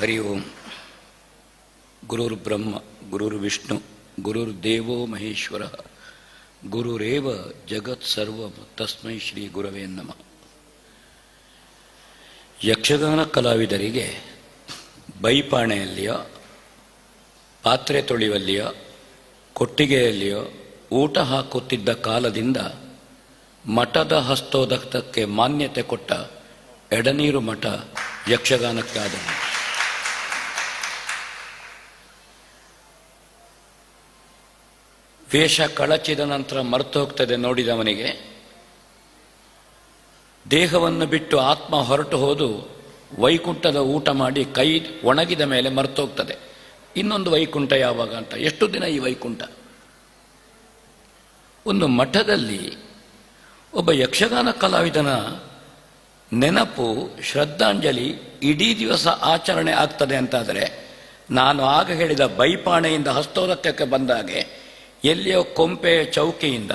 ಹರಿ ಓಂ ಗುರುರ್ ಬ್ರಹ್ಮ ಗುರುರ್ ವಿಷ್ಣು ಗುರುರ್ ದೇವೋ ಮಹೇಶ್ವರ ಗುರುರೇವ ಜಗತ್ ಸರ್ವ ತಸ್ಮೈ ಶ್ರೀ ಗುರವೇ ನಮಃ ಯಕ್ಷಗಾನ ಕಲಾವಿದರಿಗೆ ಬೈಪಾಣೆಯಲ್ಲಿಯೋ, ಪಾತ್ರೆ ತೊಳೆಯುವಲ್ಲಿಯೋ ಕೊಟ್ಟಿಗೆಯಲ್ಲಿಯೋ ಊಟ ಹಾಕುತ್ತಿದ್ದ ಕಾಲದಿಂದ ಮಠದ ಹಸ್ತೋದಕ್ಕೆ ಮಾನ್ಯತೆ ಕೊಟ್ಟ ಎಡನೀರು ಮಠ ಯಕ್ಷಗಾನಕ್ಕೆ ವೇಷ ಕಳಚಿದ ನಂತರ ಮರೆತು ಹೋಗ್ತದೆ ನೋಡಿದವನಿಗೆ. ದೇಹವನ್ನು ಬಿಟ್ಟು ಆತ್ಮ ಹೊರಟು ಹೋದು ವೈಕುಂಠದ ಊಟ ಮಾಡಿ ಕೈ ಒಣಗಿದ ಮೇಲೆ ಮರೆತು ಹೋಗ್ತದೆ ಇನ್ನೊಂದು ವೈಕುಂಠ ಯಾವಾಗ ಅಂತ? ಎಷ್ಟು ದಿನ ಈ ವೈಕುಂಠ? ಒಂದು ಮಠದಲ್ಲಿ ಒಬ್ಬ ಯಕ್ಷಗಾನ ಕಲಾವಿದನ ನೆನಪು ಶ್ರದ್ಧಾಂಜಲಿ ಇಡೀ ದಿವಸ ಆಚರಣೆ ಆಗ್ತದೆ ಅಂತಾದರೆ, ನಾನು ಆಗ ಹೇಳಿದ ಬೈಪಾಣೆಯಿಂದ ಹಸ್ತೋದಕಕ್ಕೆ ಬಂದಾಗೆ ಎಲ್ಲಿಯೋ ಕೊಂಪೆ ಚೌಕಿಯಿಂದ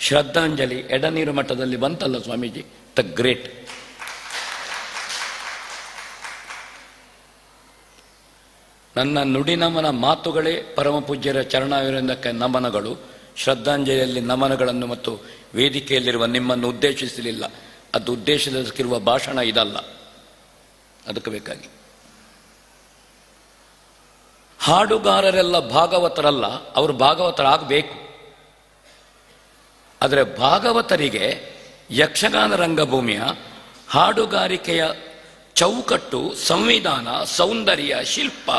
ಶ್ರದ್ಧಾಂಜಲಿ ಎಡನೀರು ಮಠದಲ್ಲಿ ಬಂತಲ್ಲ ಸ್ವಾಮೀಜಿ? ದ ಗ್ರೇಟ್ ನನ್ನ ನುಡಿನಮನ ಮಾತುಗಳೇ ಪರಮ ಪೂಜ್ಯರ ಚರಣಾವಿರಂದಕ್ಕೆ ನಮನಗಳು. ಶ್ರದ್ಧಾಂಜಲಿಯಲ್ಲಿ ನಮನಗಳನ್ನು ಮತ್ತು ವೇದಿಕೆಯಲ್ಲಿರುವ ನಿಮ್ಮನ್ನು ಉದ್ದೇಶಿಸಲಿಲ್ಲ. ಅದು ಉದ್ದೇಶದಕ್ಕಿರುವ ಭಾಷಣ ಇದಲ್ಲ. ಅದಕ್ಕೆ ಬೇಕಾಗಿ. ಹಾಡುಗಾರರೆಲ್ಲ ಭಾಗವತರಲ್ಲ, ಅವರು ಭಾಗವತರಾಗಬೇಕು. ಆದರೆ ಭಾಗವತರಿಗೆ ಯಕ್ಷಗಾನ ರಂಗಭೂಮಿಯ ಹಾಡುಗಾರಿಕೆಯ ಚೌಕಟ್ಟು, ಸಂವಿಧಾನ, ಸೌಂದರ್ಯ, ಶಿಲ್ಪ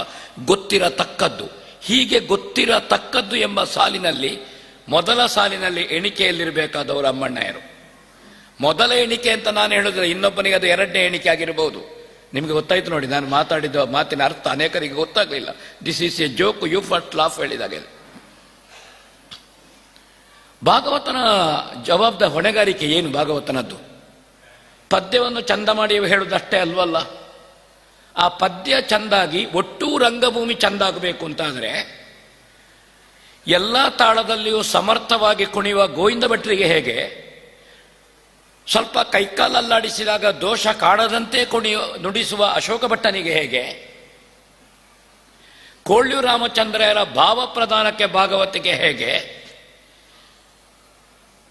ಗೊತ್ತಿರತಕ್ಕದ್ದು. ಹೀಗೆ ಗೊತ್ತಿರತಕ್ಕದ್ದು ಎಂಬ ಸಾಲಿನಲ್ಲಿ, ಮೊದಲ ಸಾಲಿನಲ್ಲಿ ಎಣಿಕೆಯಲ್ಲಿರಬೇಕಾದವರು ಅಮ್ಮಣ್ಣಯ್ಯರು ಮೊದಲ ಎಣಿಕೆ ಅಂತ ನಾನು ಹೇಳಿದ್ರೆ ಇನ್ನೊಬ್ಬನಿಗೆ ಅದು ಎರಡನೇ ಎಣಿಕೆ ಆಗಿರಬಹುದು ನಿಮಗೆ ಗೊತ್ತಾಯ್ತು ನೋಡಿ, ನಾನು ಮಾತಾಡಿದ ಮಾತಿನ ಅರ್ಥ ಅನೇಕರಿಗೆ ಗೊತ್ತಾಗಲಿಲ್ಲ. This is a joke you first laugh ಹೇಳಿದಾಗೆ. ಭಾಗವತನ ಜವಾಬ್ದ ಹೊಣೆಗಾರಿಕೆ ಏನು ಭಾಗವತನದ್ದು? ಪದ್ಯವನ್ನು ಚಂದ ಮಾಡಿ ಹೇಳುವುದಷ್ಟೇ ಅಲ್ವಲ್ಲ? ಆ ಪದ್ಯ ಚಂದಾಗಿ ಒಟ್ಟೂ ರಂಗಭೂಮಿ ಚಂದಾಗಬೇಕು ಅಂತಾದರೆ, ಎಲ್ಲ ತಾಳದಲ್ಲಿಯೂ ಸಮರ್ಥವಾಗಿ ಕುಣಿಯುವ ಗೋವಿಂದ ಭಟ್ರಿಗೆ ಹೇಗೆ? ಸ್ವಲ್ಪ ಕೈಕಾಲಲ್ಲಾಡಿಸಿದಾಗ ದೋಷ ಕಾಡದಂತೆ ಕುಣಿಯು ನುಡಿಸುವ ಅಶೋಕ ಭಟ್ಟನಿಗೆ ಹೇಗೆ? ಕೋಳ್ಯು ರಾಮಚಂದ್ರರ ಭಾವ ಪ್ರದಾನಕ್ಕೆ ಭಾಗವತಿಗೆ ಹೇಗೆ?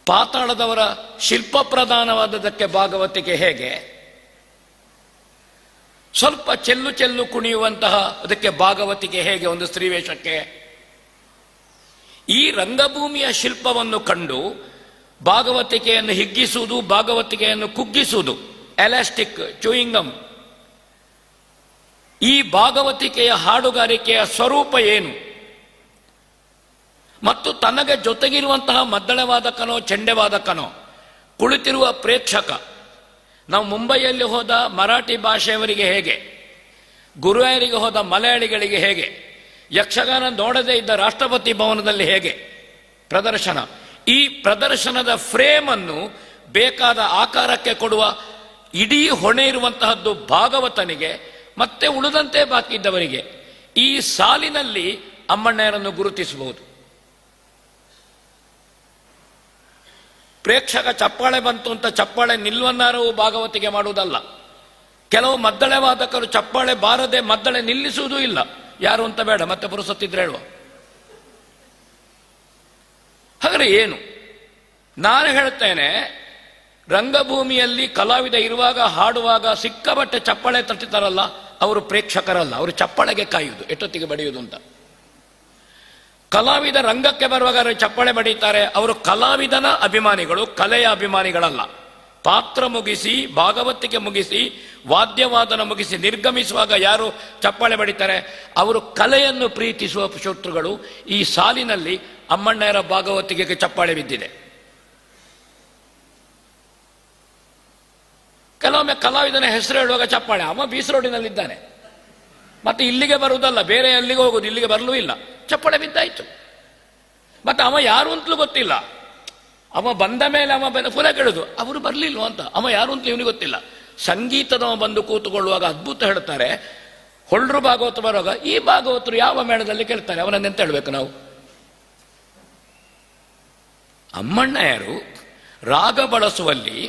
ಪಾತಾಳದವರ ಶಿಲ್ಪ ಪ್ರಧಾನವಾದದಕ್ಕೆ ಭಾಗವತಿಗೆ ಹೇಗೆ? ಸ್ವಲ್ಪ ಚೆಲ್ಲು ಚೆಲ್ಲು ಕುಣಿಯುವಂತಹ ಅದಕ್ಕೆ ಭಾಗವತಿಗೆ ಹೇಗೆ ಒಂದು ಸ್ತ್ರೀವೇಷಕ್ಕೆ? ಈ ರಂಗಭೂಮಿಯ ಶಿಲ್ಪವನ್ನು ಕಂಡು ಭಾಗವತಿಕೆಯನ್ನು ಹಿಗ್ಗಿಸುವುದು, ಭಾಗವತಿಕೆಯನ್ನು ಕುಗ್ಗಿಸುವುದು ಎಲಾಸ್ಟಿಕ್ ಚೂಯಿಂಗಮ್ ಈ ಭಾಗವತಿಕೆಯ ಹಾಡುಗಾರಿಕೆಯ ಸ್ವರೂಪ ಏನು? ಮತ್ತು ತನಗೆ ಜೊತೆಗಿರುವಂತಹ ಮದ್ದಳೆವಾದಕನೋ ಚೆಂಡೆವಾದಕನೋ ಕುಳಿತಿರುವ ಪ್ರೇಕ್ಷಕ, ನಾವು ಮುಂಬೈಯಲ್ಲಿ ಹೋದ ಮರಾಠಿ ಭಾಷೆಯವರಿಗೆ ಹೇಗೆ? ಗುರುವಾಯರಿಗೆ ಹೋದ ಮಲಯಾಳಿಗಳಿಗೆ ಹೇಗೆ? ಯಕ್ಷಗಾನ ನೋಡದೇ ಇದ್ದ ರಾಷ್ಟ್ರಪತಿ ಭವನದಲ್ಲಿ ಹೇಗೆ? ಪ್ರದರ್ಶನ. ಈ ಪ್ರದರ್ಶನದ ಫ್ರೇಮ್ ಅನ್ನು ಬೇಕಾದ ಆಕಾರಕ್ಕೆ ಕೊಡುವ ಇಡೀ ಹೊಣೆ ಇರುವಂತಹದ್ದು ಭಾಗವತನಿಗೆ, ಮತ್ತೆ ಉಳಿದಂತೆ ಬಾಕಿ ಇದ್ದವರಿಗೆ. ಈ ಸಾಲಿನಲ್ಲಿ ಅಮ್ಮಣ್ಣಯ್ಯರನ್ನು ಗುರುತಿಸಬಹುದು. ಪ್ರೇಕ್ಷಕ ಚಪ್ಪಾಳೆ ಬಂತು ಅಂತ ಚಪ್ಪಾಳೆ ನಿಲ್ಲುವನ್ನಾರವು ಭಾಗವತಿಗೆ ಮಾಡುವುದಲ್ಲ. ಕೆಲವು ಮದ್ದಳೆ ವಾದಕರು ಚಪ್ಪಾಳೆ ಬಾರದೆ ಮದ್ದಳೆ ನಿಲ್ಲಿಸುವುದೂ ಇಲ್ಲ. ಯಾರು ಅಂತ ಬೇಡ, ಮತ್ತೆ ಪುರುಸತ್ತಿದ್ರೆ ಹೇಳುವ. ಹಾಗಾದ್ರೆ ಏನು? ನಾನು ಹೇಳ್ತೇನೆ, ರಂಗಭೂಮಿಯಲ್ಲಿ ಕಲಾವಿದ ಇರುವಾಗ, ಹಾಡುವಾಗ ಸಿಕ್ಕಬಟ್ಟೆ ಚಪ್ಪಾಳೆ ತಟ್ಟಿತಾರಲ್ಲ, ಅವರು ಪ್ರೇಕ್ಷಕರಲ್ಲ, ಅವರು ಚಪ್ಪಾಳೆಗೆ ಕಾಯುವುದು, ಎಷ್ಟೊತ್ತಿಗೆ ಬಡಿಯುವುದು ಅಂತ. ಕಲಾವಿದ ರಂಗಕ್ಕೆ ಬರುವಾಗ ಚಪ್ಪಳೆ ಬಡೀತಾರೆ ಅವರು ಕಲಾವಿದನ ಅಭಿಮಾನಿಗಳು, ಕಲೆಯ ಅಭಿಮಾನಿಗಳಲ್ಲ. ಪಾತ್ರ ಮುಗಿಸಿ ಭಾಗವತಿಕೆ ಮುಗಿಸಿ, ವಾದ್ಯವಾದನ ಮುಗಿಸಿ ನಿರ್ಗಮಿಸುವಾಗ ಯಾರು ಚಪ್ಪಾಳೆ ಬಡಿತಾರೆ? ಅವರು ಕಲೆಯನ್ನು ಪ್ರೀತಿಸುವ ಶತ್ರುಗಳು ಈ ಸಾಲಿನಲ್ಲಿ ಅಮ್ಮಣ್ಣರ ಭಾಗವತಿಗೆ ಚಪ್ಪಾಳೆ ಬಿದ್ದಿದೆ. ಕೆಲವೊಮ್ಮೆ ಕಲಾವಿದನ ಹೆಸರು ಹೇಳುವಾಗ ಚಪ್ಪಾಳೆ, ಅವ ಬೀಸ್ ರೋಡಿನಲ್ಲಿದ್ದಾನೆ ಮತ್ತೆ ಇಲ್ಲಿಗೆ ಬರುವುದಲ್ಲ, ಬೇರೆ ಎಲ್ಲಿಗೆ ಹೋಗುದು ಇಲ್ಲಿಗೆ ಬರಲೂ ಇಲ್ಲ. ಚಪ್ಪಾಳೆ ಬಿದ್ದಾಯ್ತು. ಮತ್ತೆ ಅವ ಯಾರು ಅಂತಲೂ ಗೊತ್ತಿಲ್ಲ. ಅವ ಬಂದ ಮೇಲೆ ಅವ ಪುನಃ ಕೇಳುದು, ಅವರು ಬರಲಿಲ್ಲ ಅಂತ? ಅವ ಯಾರು ಅಂತ ಇವನಿಗೆ ಗೊತ್ತಿಲ್ಲ. ಸಂಗೀತದವ ಬಂದು ಕೂತುಕೊಳ್ಳುವಾಗ ಅದ್ಭುತ ಹೇಳ್ತಾರೆ, ಹೊಳ್ರು ಭಾಗವತ ಬರುವಾಗ ಈ ಭಾಗವತರು ಯಾವ ಮೇಳದಲ್ಲಿ ಕೇಳ್ತಾರೆ? ಅವನನ್ನೆಂತ ಹೇಳ್ಬೇಕು ನಾವು? ಅಮ್ಮಣ್ಣಯ್ಯರು ರಾಗ ಬಳಸುವಲ್ಲಿ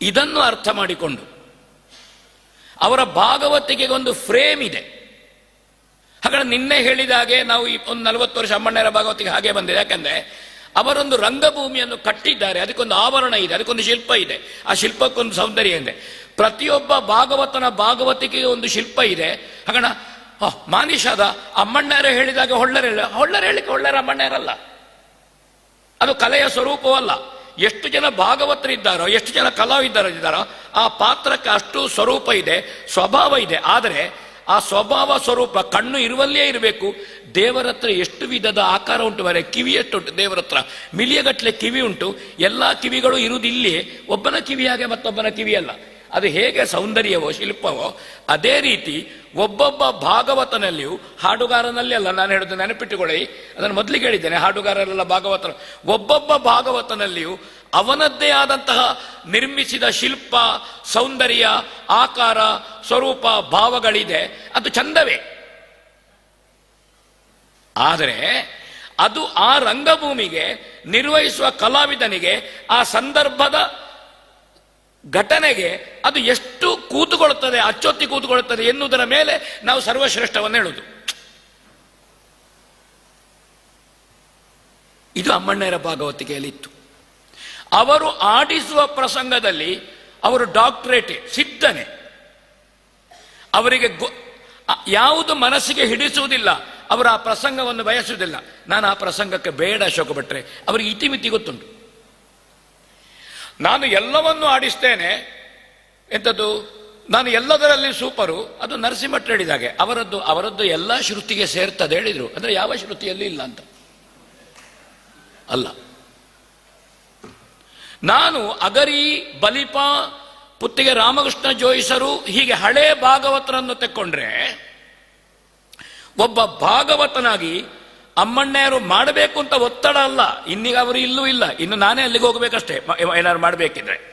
ಇದನ್ನು ಅರ್ಥ ಮಾಡಿಕೊಂಡು, ಅವರ ಭಾಗವತಿಗೆ ಒಂದು ಫ್ರೇಮ್ ಇದೆ. ಹಾಗಾದ್ರೆ ನಿನ್ನೆ ಹೇಳಿದ ಹಾಗೆ ನಾವು ಈ ಒಂದು ನಲವತ್ತು ವರ್ಷ ಅಮ್ಮಣ್ಣರ ಭಾಗವತಿಗೆ ಹಾಗೆ ಬಂದಿದೆ. ಯಾಕಂದ್ರೆ ಅವರೊಂದು ರಂಗಭೂಮಿಯನ್ನು ಕಟ್ಟಿದ್ದಾರೆ. ಅದಕ್ಕೊಂದು ಆವರಣ ಇದೆ, ಅದಕ್ಕೊಂದು ಶಿಲ್ಪ ಇದೆ. ಆ ಶಿಲ್ಪಕ್ಕೊಂದು ಸೌಂದರ್ಯ ಇದೆ. ಪ್ರತಿಯೊಬ್ಬ ಭಾಗವತನ ಭಾಗವತಿಕೆಗೆ ಒಂದು ಶಿಲ್ಪ ಇದೆ. ಹಾಗಣ ಮಾನಿಷಾದ ಅಮ್ಮಣ್ಣರ ಹೇಳಿದಾಗ ಹೊಳ್ಳರೆ ಹೊಳ್ಳರ ಹೇಳಿಕೆ ಹೊಳ್ಳರ ಅಮ್ಮಣ್ಣರಲ್ಲ. ಅದು ಕಲೆಯ ಸ್ವರೂಪವಲ್ಲ. ಎಷ್ಟು ಜನ ಭಾಗವತರಿದ್ದಾರೋ, ಎಷ್ಟು ಜನ ಕಲಾವಿದರಿದ್ದಾರೋ, ಆ ಪಾತ್ರಕ್ಕೆ ಅಷ್ಟು ಸ್ವರೂಪ ಇದೆ, ಸ್ವಭಾವ ಇದೆ. ಆದರೆ ಆ ಸ್ವಭಾವ ಸ್ವರೂಪ ಕಣ್ಣು ಇರುವಲ್ಲೇ ಇರಬೇಕು. ದೇವರ ಹತ್ರ ಎಷ್ಟು ವಿಧದ ಆಕಾರ ಉಂಟು ಮರೆ ಕಿವಿ ಎಷ್ಟು ಉಂಟು ದೇವರ ಹತ್ರ ಮಿಲಿಯಗಟ್ಟಲೆ ಕಿವಿ ಉಂಟು. ಎಲ್ಲ ಕಿವಿಗಳು ಇರುವುದು ಇಲ್ಲಿ ಒಬ್ಬನ ಕಿವಿ ಹಾಗೆ ಮತ್ತೊಬ್ಬನ ಕಿವಿ ಅಲ್ಲ. ಅದು ಹೇಗೆ ಸೌಂದರ್ಯವೋ, ಶಿಲ್ಪವೋ, ಅದೇ ರೀತಿ ಒಬ್ಬೊಬ್ಬ ಭಾಗವತನಲ್ಲಿಯೂ, ಹಾಡುಗಾರನಲ್ಲಿ ಅಲ್ಲ, ನಾನು ಹೇಳೋದು ನೆನಪಿಟ್ಟುಕೊಳ್ಳಿ. ಅದನ್ನು ಮೊದಲಿಗೆ ಹೇಳಿದ್ದೇನೆ, ಹಾಡುಗಾರರೆಲ್ಲ, ಭಾಗವತನ. ಒಬ್ಬೊಬ್ಬ ಭಾಗವತನಲ್ಲಿಯೂ ಅವನದ್ದೇ ಆದಂತಹ ನಿರ್ಮಿಸಿದ ಶಿಲ್ಪ, ಸೌಂದರ್ಯ, ಆಕಾರ, ಸ್ವರೂಪ, ಭಾವಗಳಿದೆ. ಅದು ಚಂದವೇ. ಆದರೆ ಅದು ಆ ರಂಗಭೂಮಿಗೆ ನಿರ್ವಹಿಸುವ ಕಲಾವಿದನಿಗೆ ಆ ಸಂದರ್ಭದ ಘಟನೆಗೆ ಅದು ಎಷ್ಟು ಕೂತುಕೊಳ್ಳುತ್ತದೆ, ಅಚ್ಚೊತ್ತಿ ಕೂತುಕೊಳ್ಳುತ್ತದೆ ಎನ್ನುವುದರ ಮೇಲೆ ನಾವು ಸರ್ವಶ್ರೇಷ್ಠವನ್ನು ಹೇಳುವುದು ಇದು ಅಮ್ಮಣ್ಣರ ಭಾಗವತಿಕೆಯಲ್ಲಿತ್ತು. ಅವರು ಆಡಿಸುವ ಪ್ರಸಂಗದಲ್ಲಿ ಅವರು ಡಾಕ್ಟರೇಟ್, ಸಿದ್ಧನೆ. ಅವರಿಗೆ ಯಾವುದು ಮನಸ್ಸಿಗೆ ಹಿಡಿಸುವುದಿಲ್ಲ. ಅವರು ಆ ಪ್ರಸಂಗವನ್ನು ಬಯಸುವುದಿಲ್ಲ. ನಾನು ಆ ಪ್ರಸಂಗಕ್ಕೆ ಬೇಡ ಅಶೋಕ ಭಟ್ರೆ. ಅವರಿಗೆ ಇತಿಮಿತಿ ಗೊತ್ತುಂಟು. ನಾನು ಎಲ್ಲವನ್ನು ಆಡಿಸ್ತೇನೆ. ಎಂಥದ್ದು? ನಾನು ಎಲ್ಲದರಲ್ಲಿ ಸೂಪರು. ಅದು ನರಸಿಂಹಟ್ ಹೇಳಿದಾಗೆ. ಅವರದ್ದು ಅವರದ್ದು ಎಲ್ಲ ಶ್ರುತಿಗೆ ಸೇರ್ತದೆ ಹೇಳಿದ್ರು. ಅಂದ್ರೆ ಯಾವ ಶ್ರುತಿಯಲ್ಲಿ ಇಲ್ಲ ಅಂತ. ಅಲ್ಲ. ನಾನು ಅಗರಿ, ಬಲಿಪ, ಪುತ್ತಿಗೆ ರಾಮಕೃಷ್ಣ ಜೋಯಿಸರು, ಹೀಗೆ ಹಳೆ ಭಾಗವತರನ್ನು ತೆಕ್ಕೊಂಡ್ರೆ ಒಬ್ಬ ಭಾಗವತನಾಗಿ ಅಮ್ಮಣ್ಣೆಯರು ಮಾಡಬೇಕು ಅಂತ ಒತ್ತಡ ಅಲ್ಲ. ಇನ್ನೀಗ ಅವರು ಇಲ್ಲೂ ಇಲ್ಲ. ಇನ್ನು ನಾನೇ ಅಲ್ಲಿಗೆ ಹೋಗಬೇಕಷ್ಟೇ. ಏನಾದ್ರು ಮಾಡಬೇಕಿದ್ರೆ.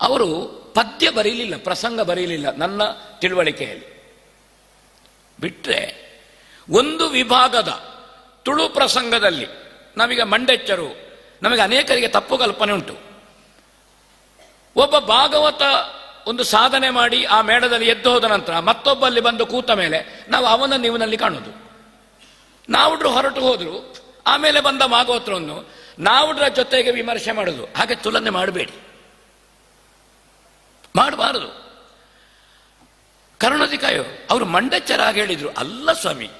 ಅವರು ಪದ್ಯ ಬರೀಲಿಲ್ಲ, ಪ್ರಸಂಗ ಬರೀಲಿಲ್ಲ ನನ್ನ ತಿಳುವಳಿಕೆಯಲ್ಲಿ. ಬಿಟ್ಟರೆ ಒಂದು ವಿಭಾಗದ ತುಳು ಪ್ರಸಂಗದಲ್ಲಿ ನಾವೀಗ ಮಂಡೆಚ್ಚರು, ನಮಗೆ ಅನೇಕರಿಗೆ ತಪ್ಪು ಕಲ್ಪನೆ ಉಂಟು. ಒಬ್ಬ ಭಾಗವತ ಒಂದು ಸಾಧನೆ ಮಾಡಿ ಆ ಮೇಳದಲ್ಲಿ ಎದ್ದು ಹೋದ ನಂತರ ಮತ್ತೊಬ್ಬಲ್ಲಿ ಬಂದು ಕೂತ ಮೇಲೆ ನಾವು ಅವನನ್ನು ನೀವಿನಲ್ಲಿ ಕಾಣೋದು. ನಾವುಡ್ರು ಹೊರಟು ಹೋದ್ರು, ಆಮೇಲೆ ಬಂದ ಮಾಗೋತ್ರವನ್ನು ನಾವುಡ್ರ ಜೊತೆಗೆ ವಿಮರ್ಶೆ ಮಾಡುದು. ಹಾಗೆ ತುಲನೆ ಮಾಡಬೇಡಿ. ಮಾಡಬಾರದು. ಕರುಣಾಧಿಕಾಯೋ ಅವರು ಮಂಡೆಚ್ಚರ ಹಾಗೆ ಹೇಳಿದ್ರು. ಅಲ್ಲ ಸ್ವಾಮಿ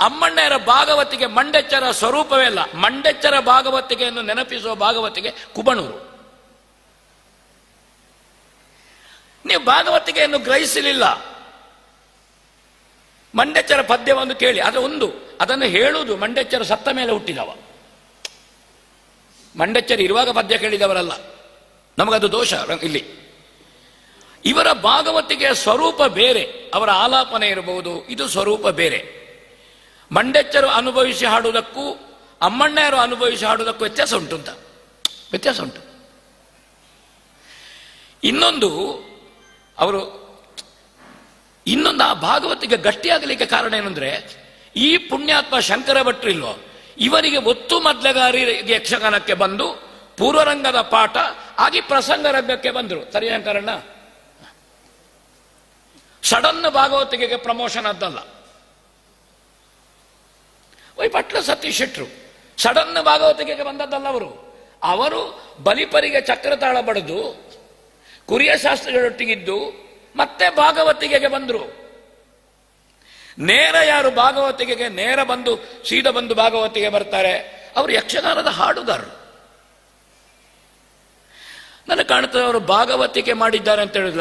ಅಮ್ಮಣ್ಣರ ಭಾಗವತಿಗೆ ಮಂಡೆಚ್ಚರ ಸ್ವರೂಪವೇ ಅಲ್ಲ. ಮಂಡೆಚ್ಚರ ಭಾಗವತಿಗೆಯನ್ನು ನೆನಪಿಸುವ ಭಾಗವತಿಗೆ ಕುಬಣೂರು. ನೀವು ಭಾಗವತಿಕೆಯನ್ನು ಗ್ರಹಿಸಲಿಲ್ಲ. ಮಂಡೆಚ್ಚರ ಪದ್ಯವನ್ನು ಕೇಳಿ ಅದು ಒಂದು, ಅದನ್ನು ಹೇಳುವುದು ಮಂಡೆಚ್ಚರ ಸತ್ತ ಮೇಲೆ ಹುಟ್ಟಿದವ. ಮಂಡೆಚ್ಚರ ಇರುವಾಗ ಪದ್ಯ ಕೇಳಿದವರಲ್ಲ. ನಮಗದು ದೋಷ ಇಲ್ಲಿ. ಇವರ ಭಾಗವತಿಕೆಯ ಸ್ವರೂಪ ಬೇರೆ, ಅವರ ಆಲಾಪನೆ ಇರಬಹುದು, ಇದು ಸ್ವರೂಪ ಬೇರೆ. ಮಂಡೆಚ್ಚರು ಅನುಭವಿಸಿ ಹಾಡುವುದಕ್ಕೂ ಅಮ್ಮಣ್ಣರು ಅನುಭವಿಸಿ ಹಾಡುವುದಕ್ಕೂ ವ್ಯತ್ಯಾಸ ಉಂಟು ಅಂತ. ವ್ಯತ್ಯಾಸ ಉಂಟು. ಇನ್ನೊಂದು ಅವರು ಇನ್ನೊಂದು ಆ ಭಾಗವತಿಗೆ ಗಟ್ಟಿಯಾಗಲಿಕ್ಕೆ ಕಾರಣ ಏನಂದ್ರೆ, ಈ ಪುಣ್ಯಾತ್ಮ ಶಂಕರ ಭಟ್ರು ಇಲ್ವೋ, ಇವರಿಗೆ ಒತ್ತು ಮದ್ಲಗಾರಿ ಯಕ್ಷಗಾನಕ್ಕೆ ಬಂದು ಪೂರ್ವರಂಗದ ಪಾಠ, ಆಗಿ ಪ್ರಸಂಗ ರಂಗಕ್ಕೆ ಬಂದರು. ಸರಿ ಶಂಕರಣ್ಣ ಸಡನ್ ಭಾಗವತಿಗೆ ಪ್ರಮೋಷನ್ ಅದ್ದಲ್ಲ ವೈ ಪಟ್ಲ ಸತೀಶ್ ಶೆಟ್ರು, ಸಡನ್ ಭಾಗವತಿಗೆ ಬಂದದ್ದಲ್ಲ ಅವರು. ಅವರು ಬಲಿಪರಿಗೆ ಚಕ್ರತಾಳ ಬಡಿದು ಕುರಿಯ ಶಾಸ್ತ್ರಿಗಳೊಟ್ಟಿಗಿದ್ದು ಮತ್ತೆ ಭಾಗವತಿಗೆಗೆ ಬಂದರು. ನೇರ ಯಾರು ಭಾಗವತಿಗೆಗೆ ನೇರ ಬಂದು, ಸೀದ ಬಂದು ಭಾಗವತಿಗೆ ಬರ್ತಾರೆ, ಅವರು ಯಕ್ಷಗಾನದ ಹಾಡುಗಾರರು. ನನಗೆ ಕಾಣುತ್ತದೆ ಅವರು ಭಾಗವತಿಕೆ ಮಾಡಿದ್ದಾರೆ ಅಂತ ಹೇಳಿದ್ರ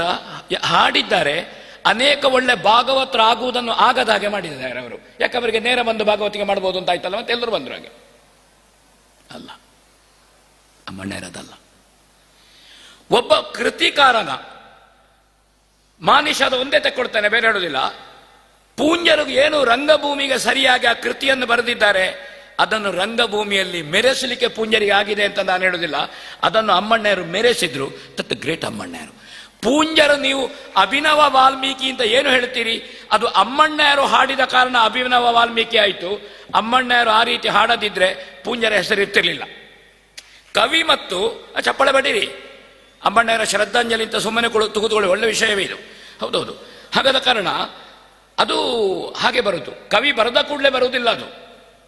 ಹಾಡಿದ್ದಾರೆ, ಅನೇಕ ಒಳ್ಳೆ ಭಾಗವತರಾಗುವುದನ್ನು ಆಗದ ಹಾಗೆ ಮಾಡಿದ್ದಾರೆ ಅವರು. ಯಾಕೆ ಅವರಿಗೆ ನೇರ ಬಂದು ಭಾಗವತಿಗೆ ಮಾಡ್ಬೋದು ಅಂತ ಆಯ್ತಲ್ಲ, ಮತ್ತೆ ಎಲ್ಲರೂ ಬಂದರು ಹಾಗೆ. ಅಲ್ಲ. ಅಮ್ಮಣ್ಣರದಲ್ಲ ಒಬ್ಬ ಕೃತಿಕಾರನ ಮಾನಿಷದ ಒಂದೇ ತೆಕ್ಕೊಡ್ತಾನೆ, ಬೇರೆ ಹೇಳೋದಿಲ್ಲ. ಪೂಂಜರು ಏನು ರಂಗಭೂಮಿಗೆ ಸರಿಯಾಗಿ ಆ ಕೃತಿಯನ್ನು ಬರೆದಿದ್ದಾರೆ, ಅದನ್ನು ರಂಗಭೂಮಿಯಲ್ಲಿ ಮೆರೆಸಲಿಕ್ಕೆ ಪೂಂಜರಿಗೆ ಆಗಿದೆ ಅಂತ ನಾನು ಹೇಳೋದಿಲ್ಲ. ಅದನ್ನು ಅಮ್ಮಣ್ಣರು ಮೆರೆಸಿದ್ರು ತತ್ ಗ್ರೇಟ್ ಅಮ್ಮಣ್ಣರು. ಪೂಂಜರು ನೀವು ಅಭಿನವ ವಾಲ್ಮೀಕಿ ಅಂತ ಏನು ಹೇಳ್ತೀರಿ? ಅದು ಅಮ್ಮಣ್ಣರು ಹಾಡಿದ ಕಾರಣ ಅಭಿನವ ವಾಲ್ಮೀಕಿ ಆಯಿತು. ಅಮ್ಮಣ್ಣರು ಆ ರೀತಿ ಹಾಡದಿದ್ರೆ ಪೂಂಜರ ಹೆಸರು ಇರ್ತಿರ್ಲಿಲ್ಲ. ಕವಿ ಮತ್ತು ಚಪ್ಪಳೆ ಬಡಿರಿ. ಅಮ್ಮಣ್ಣರ ಶ್ರದ್ಧಾಂಜಲಿ ಅಂತ ಸುಮ್ಮನೆ ಕೊಡು ತೆಗೆದುಕೊಳ್ಳಿ ಒಳ್ಳೆ ವಿಷಯವೇ ಇದು. ಹೌದೌದು. ಹಾಗಾದ ಕಾರಣ ಅದು ಹಾಗೆ ಬರುತ್ತು ಕವಿ ಬರದ ಕೂಡಲೇ ಬರುವುದಿಲ್ಲ ಅದು.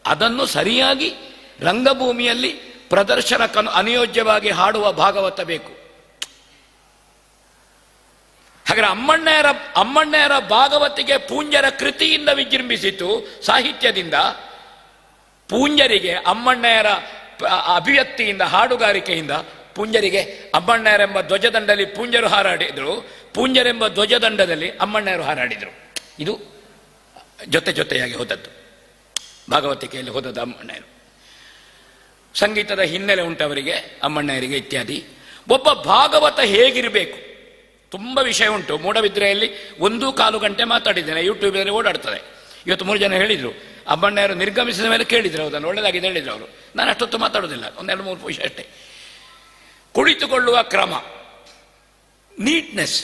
ಅದನ್ನು ಸರಿಯಾಗಿ ರಂಗಭೂಮಿಯಲ್ಲಿ ಪ್ರದರ್ಶನ ಕನು ಅನಿಯೋಜ್ಯವಾಗಿ ಹಾಡುವ ಭಾಗವತ ಬೇಕು. ಹಾಗಾದ್ರೆ ಅಮ್ಮಣ್ಣಯರ ಅಮ್ಮಣ್ಣಯರ ಭಾಗವತಿಗೆ ಪೂಂಜರ ಕೃತಿಯಿಂದ ವಿಜೃಂಭಿಸಿತು ಸಾಹಿತ್ಯದಿಂದ. ಪೂಂಜರಿಗೆ ಅಮ್ಮಣ್ಣಯರ ಅಭಿವ್ಯಕ್ತಿಯಿಂದ, ಹಾಡುಗಾರಿಕೆಯಿಂದ ಪೂಂಜರಿಗೆ ಅಮ್ಮಣ್ಣರೆಂಬ ಧ್ವಜದಂಡದಲ್ಲಿ ಪೂಂಜರು ಹಾರಾಡಿದ್ರು. ಪೂಂಜರೆಂಬ ಧ್ವಜದಂಡದಲ್ಲಿ ಅಮ್ಮಣ್ಣರು ಹಾರಾಡಿದರು. ಇದು ಜೊತೆ ಜೊತೆಯಾಗಿ ಹೋದದ್ದು. ಭಾಗವತಿಕೆಯಲ್ಲಿ ಹೋದದ್ದು ಅಮ್ಮಣ್ಣರು. ಸಂಗೀತದ ಹಿನ್ನೆಲೆ ಉಂಟವರಿಗೆ ಅಮ್ಮಣ್ಣಯರಿಗೆ ಇತ್ಯಾದಿ. ಒಬ್ಬ ಭಾಗವತ ಹೇಗಿರಬೇಕು? ತುಂಬ ವಿಷಯ ಉಂಟು. ಮೂಡಬಿದ್ರೆಯಲ್ಲಿ ಒಂದು ಕಾಲು ಗಂಟೆ ಮಾತಾಡಿದ್ದೇನೆ ಯೂಟ್ಯೂಬ್ನಲ್ಲಿ ಓಡಾಡ್ತದೆ. ಇವತ್ತು ಮೂರು ಜನ ಹೇಳಿದರು. ಅಮ್ಮಣ್ಣಯರು ನಿರ್ಗಮಿಸಿದ ಮೇಲೆ ಕೇಳಿದರು. ಅದನ್ನು ಒಳ್ಳೆಯದಾಗಿದೆ ಹೇಳಿದರು ಅವರು. ನಾನು ಅಷ್ಟೊತ್ತು ಮಾತಾಡೋದಿಲ್ಲ ಒಂದೆರಡು, ಮೂರು ವಿಷಯ ಅಷ್ಟೇ. ಕುಳಿತುಕೊಳ್ಳುವ ಕ್ರಮ. ನೀಟ್ನೆಸ್,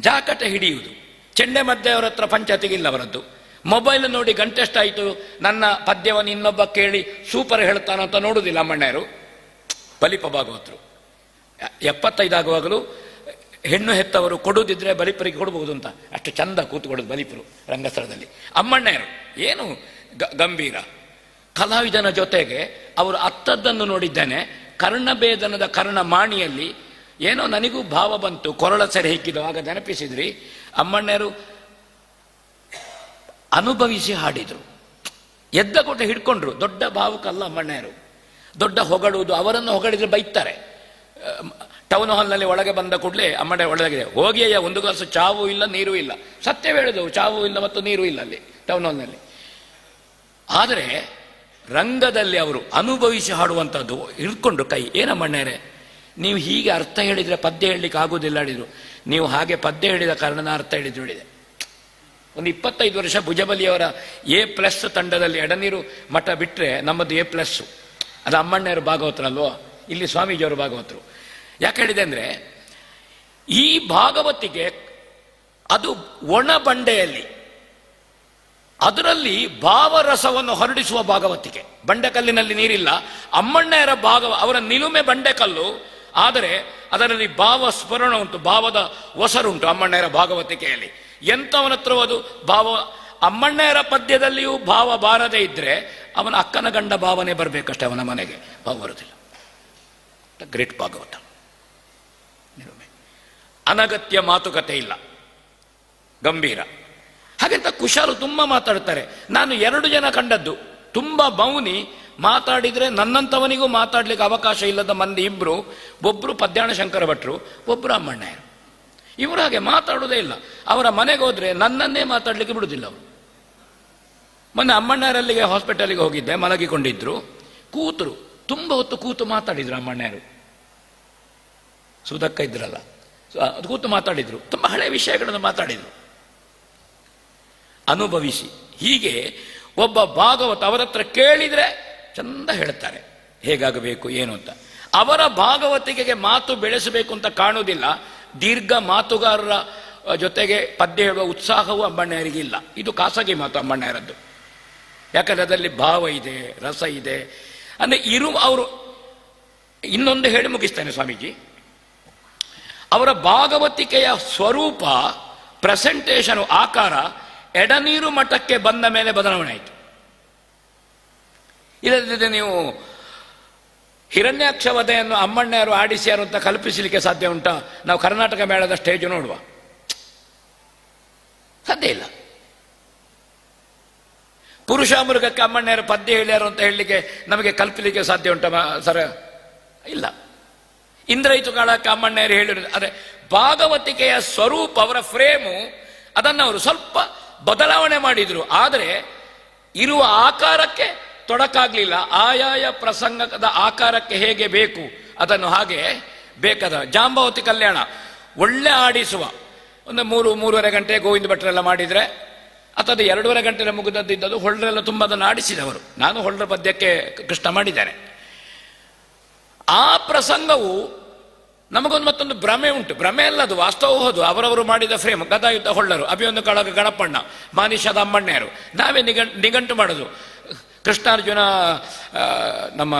ಜಾಕಟ ಹಿಡಿಯುವುದು. ಚೆಂಡೆ ಮಧ್ಯೆ ಅವರ ಹತ್ರ ಪಂಚಾಯತಿಗಿಲ್ಲ ಅವರದ್ದು ಮೊಬೈಲ್ ನೋಡಿ ಗಂಟೆಷ್ಟಾಯಿತು, ನನ್ನ ಪದ್ಯವನ್ನು ಇನ್ನೊಬ್ಬ ಕೇಳಿ ಸೂಪರ್ ಹೇಳ್ತಾನಂತ ನೋಡುವುದಿಲ್ಲ ಅಮ್ಮಣ್ಣರು ಬಲಿಪ ಭಾಗವತರು ಎಪ್ಪತ್ತೈದಾಗುವಾಗಲೂ ಹೆಣ್ಣು ಹೆತ್ತವರು ಕೊಡುವುದಿದ್ರೆ ಬಲಿಪರಿಗೆ ಕೊಡಬಹುದು ಅಂತ. ಅಷ್ಟು ಚಂದ ಕೂತ್ಕೊಳ್ಳೋದು ಬಲಿಪರು ರಂಗಸ್ಥಳದಲ್ಲಿ. ಅಮ್ಮಣ್ಣರು ಏನು ಗಂಭೀರ. ಕಲಾವಿದನ ಜೊತೆಗೆ ಅವರು ಅತ್ತದ್ದನ್ನು ನೋಡಿದ್ದೇನೆ. ಕರ್ಣಭೇದನದ ಕರ್ಣ ಮಾಣಿಯಲ್ಲಿ ಏನೋ ನನಗೂ ಭಾವ ಬಂತು, ಕೊರಳ ಸೆರೆ ಆಗ ನೆನಪಿಸಿದ್ರಿ, ಅಮ್ಮಣ್ಣರು ಅನುಭವಿಸಿ ಹಾಡಿದರು. ಎದ್ದ ಕೊಟ್ಟು ಹಿಡ್ಕೊಂಡ್ರು, ದೊಡ್ಡ ಭಾವುಕಲ್ಲ ಅಮ್ಮಣ್ಣರು. ದೊಡ್ಡ ಹೊಗಳುವುದು, ಅವರನ್ನು ಹೊಗಳಿದ್ರೆ ಬೈತಾರೆ. ಟೌನ್ ಹಾಲ್ನಲ್ಲಿ ಒಳಗೆ ಬಂದ ಕೂಡಲೇ ಅಮ್ಮಣ್ಣ ಒಳಗಿದೆ ಹೋಗಿಯ ಒಂದು ಗ್ಲಾಸ್ ಚಾವು ಇಲ್ಲ, ನೀರು ಇಲ್ಲ. ಸತ್ಯ ಹೇಳಿದವು ಚಾವು ಇಲ್ಲ ಮತ್ತು ನೀರು ಇಲ್ಲ ಅಲ್ಲಿ, ಟೌನ್ ಹಾಲ್ನಲ್ಲಿ. ಆದರೆ ರಂಗದಲ್ಲಿ ಅವರು ಅನುಭವಿಸಿ ಹಾಡುವಂಥದ್ದು ಹಿಡ್ಕೊಂಡು ಕೈ ಏನಮ್ಮಣ್ಣರೇ ನೀವು ಹೀಗೆ ಅರ್ಥ ಹೇಳಿದರೆ ಪದ್ಯ ಹೇಳಲಿಕ್ಕೆ ಆಗೋದಿಲ್ಲ ಹೇಳಿದರು. ನೀವು ಹಾಗೆ ಪದ್ಯ ಹೇಳಿದ ಕಾರಣ ಅರ್ಥ ಹೇಳಿದ್ರು ಹೇಳಿದೆ. ಒಂದು ಇಪ್ಪತ್ತೈದು ವರ್ಷ ಭುಜಬಲಿಯವರ ಎ ಪ್ಲಸ್ ತಂಡದಲ್ಲಿ ಎಡನೀರು ಮಠ ಬಿಟ್ಟರೆ ನಮ್ಮದು ಎ ಪ್ಲಸ್ಸು ಅದು ಅಮ್ಮಣ್ಣರು ಭಾಗವತರಲ್ವೋ? ಇಲ್ಲಿ ಸ್ವಾಮೀಜಿಯವರು ಭಾಗವತರು. ಯಾಕೆ ಹೇಳಿದೆ ಅಂದರೆ, ಈ ಭಾಗವತಿಗೆ ಅದು ಒಣ ಬಂಡೆಯಲ್ಲಿ ಅದರಲ್ಲಿ ಭಾವರಸವನ್ನು ಹೊರಡಿಸುವ ಭಾಗವತಿಕೆ ಬಂಡೆಕಲ್ಲಿನಲ್ಲಿ ನೀರಿಲ್ಲ. ಅಮ್ಮಣ್ಣೆಯರ ಭಾಗವ ಅವರ ನಿಲುಮೆ ಬಂಡೆಕಲ್ಲು. ಆದರೆ ಅದರಲ್ಲಿ ಭಾವ ಸ್ಮರಣ ಉಂಟು, ಭಾವದ ಒಸರುಂಟು ಅಮ್ಮಣ್ಣೆಯರ ಭಾಗವತಿಕೆಯಲ್ಲಿ ಎಂಥವನ ಅದು ಭಾವ, ಅಮ್ಮಣ್ಣೆಯರ ಪದ್ಯದಲ್ಲಿಯೂ ಭಾವ ಬಾರದೇ ಇದ್ರೆ ಅವನ ಅಕ್ಕನ ಗಂಡ ಭಾವನೆ ಬರಬೇಕಷ್ಟೇ ಅವನ ಮನೆಗೆ. ಭಾವ ಬರುವುದಿಲ್ಲ. ಗ್ರೇಟ್ ಭಾಗವತ. ಅನಗತ್ಯ ಮಾತುಕತೆ ಇಲ್ಲ. ಗಂಭೀರ. ಹಾಗೆಂತ ಕುಶಾಲು ತುಂಬ ಮಾತಾಡ್ತಾರೆ. ನಾನು ಎರಡು ಜನ ಕಂಡದ್ದು. ತುಂಬ ಬೌನಿ ಮಾತಾಡಿದ್ರೆ ನನ್ನಂಥವನಿಗೂ ಮಾತಾಡ್ಲಿಕ್ಕೆ ಅವಕಾಶ ಇಲ್ಲದ ಮಂದಿ ಇಬ್ಬರು ಒಬ್ಬರು ಪದ್ಯಾಣ ಶಂಕರ ಭಟ್ರು ಒಬ್ಬರು ಅಮ್ಮಣ್ಣಯ್ಯರು. ಇವರು ಹಾಗೆ ಮಾತಾಡೋದೇ ಇಲ್ಲ. ಅವರ ಮನೆಗೆ ಹೋದರೆ ನನ್ನನ್ನೇ ಮಾತಾಡಲಿಕ್ಕೆ ಬಿಡುವುದಿಲ್ಲ ಅವರು. ಮೊನ್ನೆ ಅಮ್ಮಣ್ಣರಲ್ಲಿಗೆ ಹಾಸ್ಪಿಟಲಿಗೆ ಹೋಗಿದ್ದೆ, ಮಲಗಿಕೊಂಡಿದ್ರು. ಕೂತರು, ತುಂಬ ಹೊತ್ತು ಕೂತು ಮಾತಾಡಿದ್ರು ಅಮ್ಮಣ್ಣರು ಸುಧಕ್ಕ ಇದ್ರಲ್ಲ. ಕೂತು ಮಾತಾಡಿದ್ರು. ತುಂಬ ಹಳೆ ವಿಷಯಗಳನ್ನು ಮಾತಾಡಿದ್ರು. ಅನುಭವಿಸಿ. ಹೀಗೆ ಒಬ್ಬ ಭಾಗವತ ಅವರ ಹತ್ರ ಕೇಳಿದರೆ ಚಂದ ಹೇಳ್ತಾರೆ ಹೇಗಾಗಬೇಕು, ಏನು ಅಂತ. ಅವರ ಭಾಗವತಿಕೆಗೆ ಮಾತು ಬೆಳೆಸಬೇಕು ಅಂತ ಕಾಣುವುದಿಲ್ಲ. ದೀರ್ಘ ಮಾತುಗಾರರ ಜೊತೆಗೆ ಪದ್ಯ ಹೇಳುವ ಉತ್ಸಾಹವೂ ಅಮ್ಮಣ್ಣಯರಿಗೆ ಇಲ್ಲ. ಇದು ಖಾಸಗಿ ಮಾತು ಅಮ್ಮಣ್ಣಯರದ್ದು ಯಾಕಂದ್ರೆ ಅದರಲ್ಲಿ ಭಾವ ಇದೆ, ರಸ ಇದೆ. ಅಂದರೆ ಇರು, ಅವರು, ಇನ್ನೊಂದು ಹೇಳಿ ಮುಗಿಸ್ತೇನೆ ಸ್ವಾಮೀಜಿ. ಅವರ ಭಾಗವತಿಕೆಯ ಸ್ವರೂಪ ಪ್ರೆಸೆಂಟೇಷನ್ ಆಕಾರ ಎಡನೀರು ಮಠಕ್ಕೆ ಬಂದ ಮೇಲೆ ಬದಲಾವಣೆ ಆಯಿತು. ಇಲ್ಲದಿದ್ದರೆ ನೀವು ಹಿರಣ್ಯಾಕ್ಷ ವಧೆಯನ್ನು ಅಮ್ಮಣ್ಣೆಯರು ಆಡಿಸ್ಯಾರು ಅಂತ ಕಲ್ಪಿಸಲಿಕ್ಕೆ ಸಾಧ್ಯ ಉಂಟಾ? ನಾವು ಕರ್ನಾಟಕ ಮೇಳದ ಸ್ಟೇಜ್ ನೋಡುವ. ಸಾಧ್ಯ ಇಲ್ಲ. ಪುರುಷ ಮೃಗಕ್ಕೆ ಅಮ್ಮಣ್ಣೆಯರು ಪದ್ಯ ಹೇಳ್ಯಾರು ಅಂತ ಹೇಳಲಿಕ್ಕೆ ನಮಗೆ ಕಲ್ಪಲಿಕ್ಕೆ ಸಾಧ್ಯ ಉಂಟ ಸರ? ಇಲ್ಲ. ಇಂದ್ರೈತು ಕಾಳಕ್ಕೆ ಅಮ್ಮಣ್ಣೆಯರು ಹೇಳಿರೋದು ಅದೇ ಭಾಗವತಿಕೆಯ ಸ್ವರೂಪ ಅವರ ಫ್ರೇಮು, ಅದನ್ನು ಅವರು ಸ್ವಲ್ಪ ಬದಲಾವಣೆ ಮಾಡಿದರು. ಆದರೆ ಇರುವ ಆಕಾರಕ್ಕೆ ತೊಡಕಾಗಲಿಲ್ಲ. ಆಯಾಯ ಪ್ರಸಂಗದ ಆಕಾರಕ್ಕೆ ಹೇಗೆ ಬೇಕು? ಅದನ್ನು ಹಾಗೆ ಬೇಕಾದ ಜಾಂಬಾವತಿ ಕಲ್ಯಾಣ. ಒಳ್ಳೆ ಆಡಿಸುವ. ಒಂದು ಮೂರು, ಮೂರುವರೆ ಗಂಟೆ ಗೋವಿಂದ ಭಟ್ರೆಲ್ಲ ಮಾಡಿದರೆ, ಅಥವಾ ಎರಡೂವರೆ ಗಂಟೆ ಮುಗಿದದ್ದಿದ್ದದು ಹೊಳ್ಳರೆಲ್ಲ ತುಂಬ ಅದನ್ನು ಆಡಿಸಿದವರು. ನಾನು ಹೊಳ್ಳರ ಪದ್ಯಕ್ಕೆ ಕೃಷ್ಣ ಮಾಡಿದ್ದೇನೆ. ಆ ಪ್ರಸಂಗವು ನಮಗೊಂದು ಮತ್ತೊಂದು ಭ್ರಮೆ ಉಂಟು. ಭ್ರಮೆ ಅಲ್ಲ ಅದು ವಾಸ್ತವ ಹೋದು ಅವರವರು ಮಾಡಿದ ಫ್ರೇಮ್, ಗದಾಯುದ್ಧ ಹೊಳ್ಳರು, ಅಭಿಯೊಂದು ಕಳಗ ಗಣಪಣ್ಣ ಮಾನಿಷದ ಅಮ್ಮಣ್ಣೆಯರು ನಾವೇ ನಿಗ, ನಿಘಂಟು ಮಾಡೋದು. ಕೃಷ್ಣಾರ್ಜುನ ನಮ್ಮ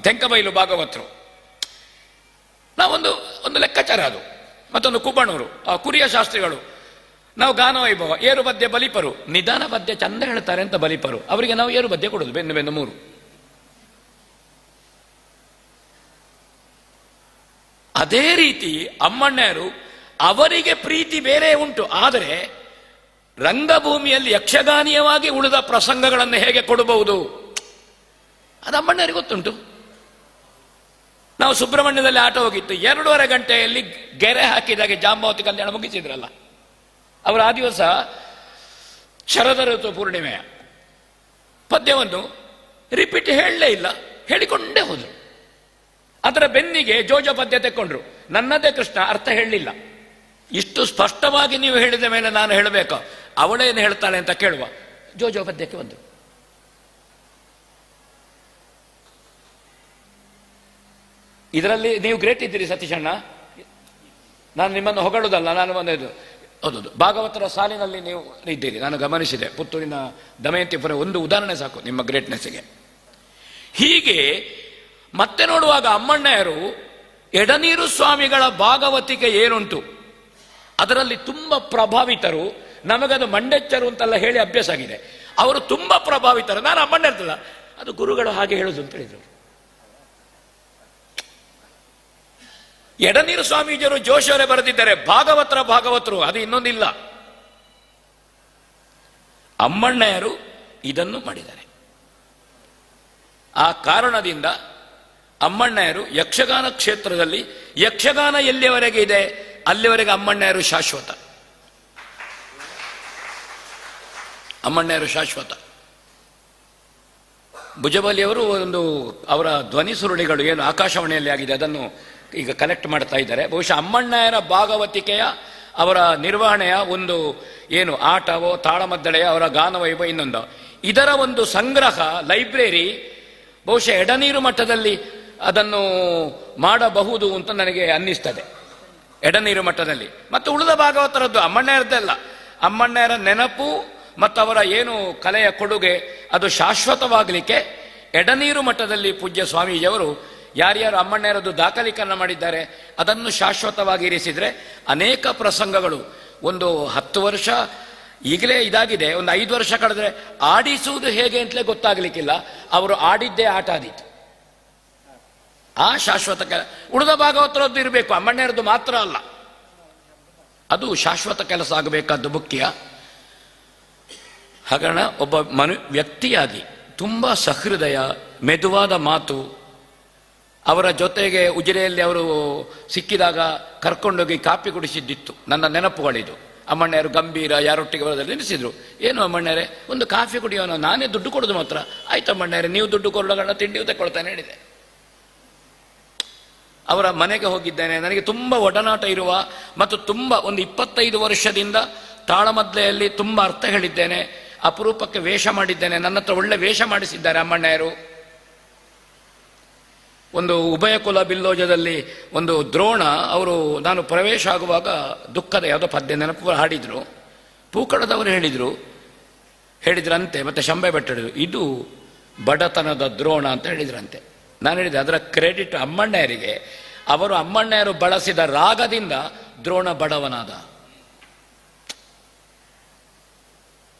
ತೆಂಕಬೈಲು ಭಾಗವತರು. ನಾವೊಂದು, ಒಂದು ಲೆಕ್ಕಾಚಾರ ಅದು. ಮತ್ತೊಂದು ಕುಬಣವರು ಆ, ಕುರಿಯ ಶಾಸ್ತ್ರಿಗಳು. ನಾವು ಗಾನ ವೈಭವ ಏರು ಬದ್ಯ ಬಲಿಪರು. ನಿಧಾನ ಪದ್ಯ ಚಂದ ಹೇಳ್ತಾರೆ ಅಂತ ಬಲಿಪರು. ಅವರಿಗೆ ನಾವು ಏರು ಬದ್ಯ ಕೊಡೋದು, ಬೆನ್ನು ಬೆನ್ನು ಮೂರು. ಅದೇ ರೀತಿ ಅಮ್ಮಣ್ಣರು ಅವರಿಗೆ ಪ್ರೀತಿ ಬೇರೆ ಉಂಟು. ಆದರೆ ರಂಗಭೂಮಿಯಲ್ಲಿ ಯಕ್ಷಗಾನೀಯವಾಗಿ ಉಳಿದ ಪ್ರಸಂಗಗಳನ್ನು ಹೇಗೆ ಕೊಡಬಹುದು? ಅದು ಅಮ್ಮಣ್ಣರಿಗೆ ಗೊತ್ತುಂಟು. ನಾವು ಸುಬ್ರಹ್ಮಣ್ಯದಲ್ಲಿ ಆಟ ಹೋಗಿತ್ತು. ಎರಡೂವರೆ ಗಂಟೆಯಲ್ಲಿ ಗೆರೆ ಹಾಕಿದಾಗೆ ಜಾಂಬಾವತಿ ಕಲ್ಯಾಣ ಮುಗಿಸಿದ್ರಲ್ಲ. ಅವರು ಆ ದಿವಸ ಶರದ ಋತು ಪೂರ್ಣಿಮೆಯ. ಪದ್ಯವನ್ನು ರಿಪೀಟ್ ಹೇಳಲೇ ಇಲ್ಲ. ಹೇಳಿಕೊಂಡೇ ಹೋದ್ರು. ಅದರ ಬೆನ್ನಿಗೆ ಜೋಜ ಪದ್ಯ ತೆಕ್ಕೊಂಡ್ರು ನನ್ನದೇ ಕೃಷ್ಣ, ಅರ್ಥ ಹೇಳಲಿಲ್ಲ. ಇಷ್ಟು ಸ್ಪಷ್ಟವಾಗಿ ನೀವು ಹೇಳಿದ ಮೇಲೆ ನಾನು ಹೇಳಬೇಕು. ಅವಳೇನು ಹೇಳ್ತಾಳೆ ಅಂತ ಕೇಳುವ. ಜೋಜೋ ಪದ್ಯಕ್ಕೆ ಬಂದರು. ಇದರಲ್ಲಿ ನೀವು ಗ್ರೇಟ್ ಇದ್ದೀರಿ ಸತೀಶಣ್ಣ. ನಾನು ನಿಮ್ಮನ್ನು ಹೊಗಳುದಲ್ಲ, ನಾನು ಒಂದು ಹೌದು ಭಾಗವತರ ಸಾಲಿನಲ್ಲಿ ನೀವು ಇದ್ದೀರಿ. ನಾನು ಗಮನಿಸಿದೆ. ಪುತ್ತೂರಿನ ದಮಯಂತಿಪುರ ಒಂದು ಉದಾಹರಣೆ ಸಾಕು ನಿಮ್ಮ ಗ್ರೇಟ್ನೆಸ್ಗೆ ಹೀಗೆ ಮತ್ತೆ ನೋಡುವಾಗ ಅಮ್ಮಣ್ಣಯರು ಎಡನೀರು ಸ್ವಾಮಿಗಳ ಭಾಗವತಿಕೆ ಏನುಂಟು? ಅದರಲ್ಲಿ ತುಂಬ ಪ್ರಭಾವಿತರು, ನಮಗದು ಮಂಡೆಚ್ಚರು ಅಂತೆಲ್ಲ ಹೇಳಿ ಅಭ್ಯಾಸ ಆಗಿದೆ. ಅವರು ತುಂಬ ಪ್ರಭಾವಿತರು. ನಾನು ಅಮ್ಮಣ್ಣ ಇರ್ತಲ್ಲ, ಅದು ಗುರುಗಳು ಹಾಗೆ ಹೇಳುದು ಅಂತ ಹೇಳಿದರು. ಎಡನೀರು ಸ್ವಾಮೀಜಿಯರು ಜೋಶಿಯವರೇ ಬರೆದಿದ್ದಾರೆ, ಭಾಗವತರ ಭಾಗವತರು, ಅದು ಇನ್ನೊಂದಿಲ್ಲ. ಅಮ್ಮಣ್ಣಯರು ಇದನ್ನು ಮಾಡಿದ್ದಾರೆ. ಆ ಕಾರಣದಿಂದ ಅಮ್ಮಣ್ಣಯರು ಯಕ್ಷಗಾನ ಕ್ಷೇತ್ರದಲ್ಲಿ ಯಕ್ಷಗಾನ ಎಲ್ಲಿಯವರೆಗೆ ಇದೆ? ಅಲ್ಲಿವರೆಗೆ ಅಮ್ಮಣ್ಣಯರು ಶಾಶ್ವತ. ಅಮ್ಮಣ್ಣಯರು ಶಾಶ್ವತ. ಭುಜಬಲಿಯವರು ಒಂದು ಅವರ ಧ್ವನಿ ಸುರುಳಿಗಳು ಏನು ಆಕಾಶವಾಣಿಯಲ್ಲಿ ಆಗಿದೆ, ಅದನ್ನು ಈಗ ಕಲೆಕ್ಟ್ ಮಾಡ್ತಾ ಇದ್ದಾರೆ. ಬಹುಶಃ ಅಮ್ಮಣ್ಣಯರ ಭಾಗವತಿಕೆಯ ಅವರ ನಿರ್ವಹಣೆಯ ಒಂದು ಏನು ಆಟವೋ ತಾಳಮದ್ದಳೆಯ ಅವರ ಗಾನವೈವ ಇನ್ನೊಂದು. ಇದರ ಒಂದು ಸಂಗ್ರಹ ಲೈಬ್ರರಿ ಬಹುಶಃ ಎಡನೀರು ಮಟ್ಟದಲ್ಲಿ ಅದನ್ನು ಮಾಡಬಹುದು ಅಂತ ನನಗೆ ಅನ್ನಿಸ್ತದೆ. ಎಡನೀರು ಮಠದಲ್ಲಿ ಮತ್ತು ಉಳಿದ ಭಾಗವತರದ್ದು ಅಮ್ಮಣ್ಣಯರದ್ದಲ್ಲ ಅಮ್ಮಣ್ಣರ ನೆನಪು ಮತ್ತು ಅವರ ಏನು ಕಲೆಯ ಕೊಡುಗೆ ಅದು ಶಾಶ್ವತವಾಗಲಿಕ್ಕೆ ಎಡನೀರು ಮಠದಲ್ಲಿ ಪೂಜ್ಯ ಸ್ವಾಮೀಜಿಯವರು ಯಾರ್ಯಾರು ಅಮ್ಮಣ್ಣರದ್ದು ದಾಖಲೀಕರಣ ಮಾಡಿದ್ದಾರೆ ಅದನ್ನು ಶಾಶ್ವತವಾಗಿ ಇರಿಸಿದರೆ ಅನೇಕ ಪ್ರಸಂಗಗಳು ಒಂದು ಹತ್ತು ವರ್ಷ ಈಗಲೇ ಇದಾಗಿದೆ. ಒಂದು ಐದು ವರ್ಷ ಕಳೆದ್ರೆ ಆಡಿಸುವುದು ಹೇಗೆ ಅಂತಲೇ ಗೊತ್ತಾಗಲಿಕ್ಕಿಲ್ಲ. ಅವರು ಆಡಿದ್ದೇ ಆಟ ಆದೀತು. ಆ ಶಾಶ್ವತ ಕೆಲಸ ಉಳಿದ ಭಾಗವತರದ್ದು ಇರಬೇಕು, ಅಮ್ಮಣ್ಣರದ್ದು ಮಾತ್ರ ಅಲ್ಲ. ಅದು ಶಾಶ್ವತ ಕೆಲಸ ಆಗಬೇಕಾದ್ದು ಮುಖ್ಯ. ಹಾಗಣ ಒಬ್ಬ ಮನು, ವ್ಯಕ್ತಿಯಾಗಿ ತುಂಬ ಸಹೃದಯ, ಮೆದುವಾದ ಮಾತು, ಅವರ ಜೊತೆಗೆ ಉಜಿರೆಯಲ್ಲಿ ಅವರು ಸಿಕ್ಕಿದಾಗ ಕರ್ಕೊಂಡೋಗಿ ಕಾಪಿ ಕುಡಿಸಿದ್ದಿತ್ತು. ನನ್ನ ನೆನಪುಗಳಿದು. ಅಮ್ಮಣ್ಣರು ಗಂಭೀರ, ಯಾರೊಟ್ಟಿಗೆ ಬರೋದಲ್ಲಿ ನಿಲ್ಲಿಸಿದ್ರು. ಏನು ಅಮ್ಮಣ್ಣರೇ, ಒಂದು ಕಾಫಿ ಕುಡಿಯೋಣ, ನಾನೇ ದುಡ್ಡು ಕೊಡೋದು ಮಾತ್ರ. ಆಯ್ತು ಅಮ್ಮಣ್ಣರೇ, ನೀವು ದುಡ್ಡು ಕೊಡೋಣ ತಿಂಡಿಯೂ ತಗೊಳ್ತಾನೆ ಹೇಳಿದೆ. ಅವರ ಮನೆಗೆ ಹೋಗಿದ್ದೇನೆ. ನನಗೆ ತುಂಬ ಒಡನಾಟ ಇರುವ ಮತ್ತು ತುಂಬ ಒಂದು ಇಪ್ಪತ್ತೈದು ವರ್ಷದಿಂದ ತಾಳಮದ್ಲೆಯಲ್ಲಿ ತುಂಬ ಅರ್ಥ ಹೇಳಿದ್ದೇನೆ. ಅಪರೂಪಕ್ಕೆ ವೇಷ ಮಾಡಿದ್ದೇನೆ. ನನ್ನ ಹತ್ರ ಒಳ್ಳೆ ವೇಷ ಮಾಡಿಸಿದ್ದಾರೆ ಅಮ್ಮಣ್ಣಯರು ಒಂದು ಉಭಯ ಕುಲ ಬಿಲ್ಲೋಜದಲ್ಲಿ ಒಂದು ದ್ರೋಣ, ಅವರು ನಾನು ಪ್ರವೇಶ ಆಗುವಾಗ ದುಃಖದ ಯಾವುದೋ ಪದ್ಯ ನೆನಪು ಹಾಡಿದರು. ಪೂಕಡದವರು ಹೇಳಿದರು. ಹೇಳಿದ್ರಂತೆ, ಮತ್ತೆ ಶಂಬೆ ಬೆಟ್ಟಡಿದ್ರು ಇದು ಬಡತನದ ದ್ರೋಣ ಅಂತ ಹೇಳಿದ್ರಂತೆ. ನಾನು ಹೇಳಿದೆ, ಅದರ ಕ್ರೆಡಿಟ್ ಅಮ್ಮಣ್ಣಯರಿಗೆ ಅವರು ಅಮ್ಮಣ್ಣಯರು ಬಳಸಿದ ರಾಗದಿಂದ ದ್ರೋಣ ಬಡವನಾದ.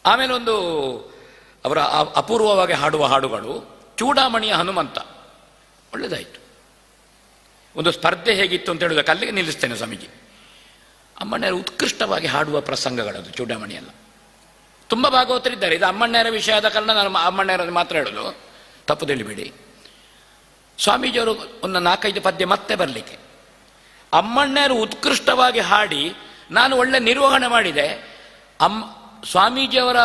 ಆಮೇಲೆ ಒಂದು ಅವರ ಅಪೂರ್ವವಾಗಿ ಹಾಡುವ ಹಾಡುಗಳು, ಚೂಡಾಮಣಿಯ ಹನುಮಂತ. ಒಳ್ಳೆದಾಯಿತು. ಒಂದು ಸ್ಪರ್ಧೆ ಹೇಗಿತ್ತು ಅಂತ ಹೇಳಿದಾಗ ಅಲ್ಲಿಗೆ ನಿಲ್ಲಿಸ್ತೇನೆ ಸ್ವಾಮೀಜಿ. ಅಮ್ಮಣ್ಣಯರು ಉತ್ಕೃಷ್ಟವಾಗಿ ಹಾಡುವ ಪ್ರಸಂಗಗಳದು, ಚೂಡಾಮಣಿಯಲ್ಲ. ತುಂಬ ಭಾಗವತರಿದ್ದಾರೆ. ಇದು ಅಮ್ಮಣ್ಣಯರ ಆದ ಕಾರಣ ನಾನು ಅಮ್ಮಣ್ಣಯರನ್ನು ಮಾತ್ರ ಹೇಳೋದು ತಪ್ಪು ತಿಳಿಬೇಡಿ. ಸ್ವಾಮೀಜಿಯವರು ಒಂದು ನಾಲ್ಕೈದು ಪದ್ಯ ಮತ್ತೆ ಬರಲಿಕ್ಕೆ. ಅಮ್ಮಣ್ಣರು ಉತ್ಕೃಷ್ಟವಾಗಿ ಹಾಡಿ, ನಾನು ಒಳ್ಳೆ ನಿರ್ವಹಣೆ ಮಾಡಿದೆ. ಅಮ್ಮ, ಸ್ವಾಮೀಜಿಯವರ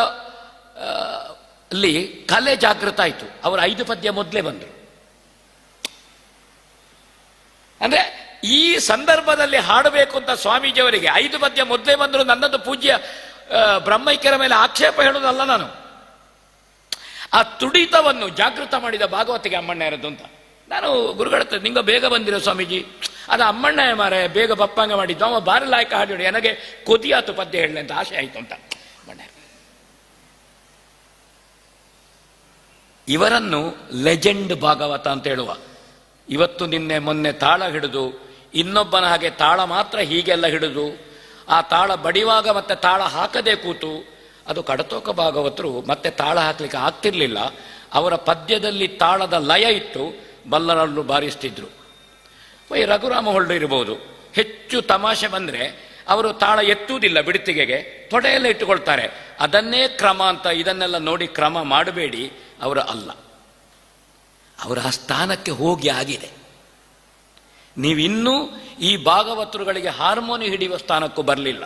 ಅಲ್ಲಿ ಕಲೆ ಜಾಗೃತ ಆಯಿತು. ಅವರು ಐದು ಪದ್ಯ ಮೊದಲೇ ಬಂದರು. ಅಂದರೆ ಈ ಸಂದರ್ಭದಲ್ಲಿ ಹಾಡಬೇಕು ಅಂತ ಸ್ವಾಮೀಜಿಯವರಿಗೆ ಐದು ಪದ್ಯ ಮೊದಲೇ ಬಂದರು, ನನ್ನದು ಪೂಜ್ಯ ಬ್ರಹ್ಮೈಕ್ಯರ ಮೇಲೆ ಆಕ್ಷೇಪ ಹೇಳೋದಲ್ಲ ನಾನು. ಆ ತುಡಿತವನ್ನು ಜಾಗೃತ ಮಾಡಿದ ಭಾಗವತಿಗೆ ಅಮ್ಮಣ್ಣಯರದ್ದು ಅಂತ. ನಾನು ಗುರುಗಳ ನಿಂಗ ಬೇಗ ಬಂದಿರೋ ಸ್ವಾಮೀಜಿ. ಅದು ಅಮ್ಮಣ್ಣ ಮಾರೆ, ಬೇಗ ಪಪ್ಪಾಂಗ ಮಾಡಿದ್ದು. ಅವ ಬಾರಿ ಲಾಯಕ ಹಾಡಿ ನನಗೆ ಕೊದಿಯಾತು ಪದ್ಯ ಹೇಳಲಿ ಅಂತ ಆಸೆ ಆಯಿತು ಅಂತ. ಅಮ್ಮಣ್ಣ. ಇವರನ್ನು ಲೆಜೆಂಡ್ ಭಾಗವತ ಅಂತ ಹೇಳುವ. ಇವತ್ತು ನಿನ್ನೆ ಮೊನ್ನೆ ತಾಳ ಹಿಡಿದು, ಇನ್ನೊಬ್ಬನ ಹಾಗೆ ತಾಳ ಮಾತ್ರ ಹೀಗೆಲ್ಲ ಹಿಡಿದು, ಆ ತಾಳ ಬಡಿವಾಗ ಮತ್ತೆ ತಾಳ ಹಾಕದೆ ಕೂತು, ಅದು ಕಡತೋಕ ಭಾಗವತರು ಮತ್ತೆ ತಾಳ ಹಾಕ್ಲಿಕ್ಕೆ ಆಗ್ತಿರ್ಲಿಲ್ಲ. ಅವರ ಪದ್ಯದಲ್ಲಿ ತಾಳದ ಲಯ ಇತ್ತು. ಬಲ್ಲರನ್ನು ಬಾರಿಸ್ತಿದ್ರು. ವೈ ರಘುರಾಮ ಹೊಳ್ಳು ಇರಬಹುದು ಹೆಚ್ಚು ತಮಾಷೆ ಬಂದ್ರೆ ಅವರು ತಾಳ ಎತ್ತುವುದಿಲ್ಲ ಬಿಡುತ್ತಿಗೆಗೆ, ತೊಡೆಯಲ್ಲ ಇಟ್ಟುಕೊಳ್ತಾರೆ. ಅದನ್ನೇ ಕ್ರಮ ಅಂತ ಇದನ್ನೆಲ್ಲ ನೋಡಿ ಕ್ರಮ ಮಾಡಬೇಡಿ, ಅವರು ಅಲ್ಲ. ಅವರ ಆ ಸ್ಥಾನಕ್ಕೆ ಹೋಗಿ ಆಗಿದೆ. ನೀವಿನ್ನೂ ಈ ಭಾಗವತರುಗಳಿಗೆ ಹಾರ್ಮೋನಿ ಹಿಡಿಯುವ ಸ್ಥಾನಕ್ಕೂ ಬರಲಿಲ್ಲ.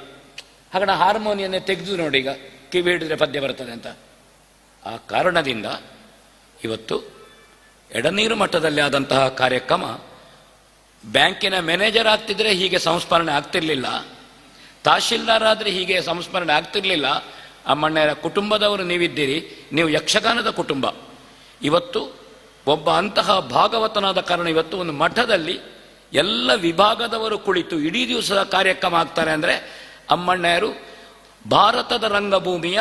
ಹಾಗಣ ಹಾರ್ಮೋನಿಯನ್ನೇ ತೆಗೆದು ನೋಡಿ ಈಗ ಕಿವಿ ಹಿಡಿದ್ರೆ ಪದ್ಯ ಬರ್ತದೆ ಅಂತ. ಆ ಕಾರಣದಿಂದ ಇವತ್ತು ಎಡನೀರು ಮಟ್ಟದಲ್ಲಿ ಆದಂತಹ ಕಾರ್ಯಕ್ರಮ ಬ್ಯಾಂಕಿನ ಮ್ಯಾನೇಜರ್ ಆಗ್ತಿದ್ರೆ ಹೀಗೆ ಸಂಸ್ಮರಣೆ ಆಗ್ತಿರ್ಲಿಲ್ಲ ತಹಶೀಲ್ದಾರ್ ಆದರೆ ಹೀಗೆ ಸಂಸ್ಮರಣೆ ಆಗ್ತಿರ್ಲಿಲ್ಲ. ಅಮ್ಮಣ್ಣರ ಕುಟುಂಬದವರು ನೀವಿದ್ದೀರಿ, ನೀವು ಯಕ್ಷಗಾನದ ಕುಟುಂಬ. ಇವತ್ತು ಒಬ್ಬ ಅಂತಹ ಭಾಗವತನಾದ ಕಾರಣ ಇವತ್ತು ಒಂದು ಮಠದಲ್ಲಿ ಎಲ್ಲ ವಿಭಾಗದವರು ಕುಳಿತು ಇಡೀ ದಿವಸದ ಕಾರ್ಯಕ್ರಮ ಆಗ್ತಾರೆ ಅಂದರೆ ಅಮ್ಮಣ್ಣಯರು ಭಾರತದ ರಂಗಭೂಮಿಯ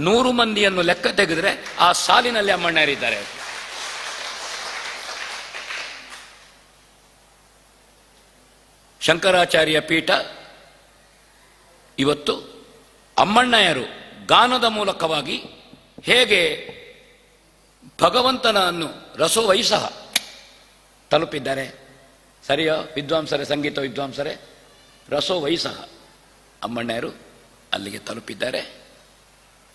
ನೂರು ಮಂದಿಯನ್ನು ಲೆಕ್ಕ ತೆಗೆದರೆ ಆ ಸಾಲಿನಲ್ಲಿ ಅಮ್ಮಣ್ಣಯರಿದ್ದಾರೆ. ಶಂಕರಾಚಾರ್ಯ ಪೀಠ ಇವತ್ತು ಅಮ್ಮಣ್ಣಯರು ಗಾನದ ಮೂಲಕವಾಗಿ ಹೇಗೆ ಭಗವಂತನನ್ನು ರಸೋವೈಸಹ ತಲುಪಿದ್ದಾರೆ. ಸರಿಯೋ? ವಿದ್ವಾಂಸರೇ, ಸಂಗೀತ ವಿದ್ವಾಂಸರೇ ರಸೋವೈಸಹ ಅಮ್ಮಣ್ಣಯ್ಯರು ಅಲ್ಲಿಗೆ ತಲುಪಿದ್ದಾರೆ.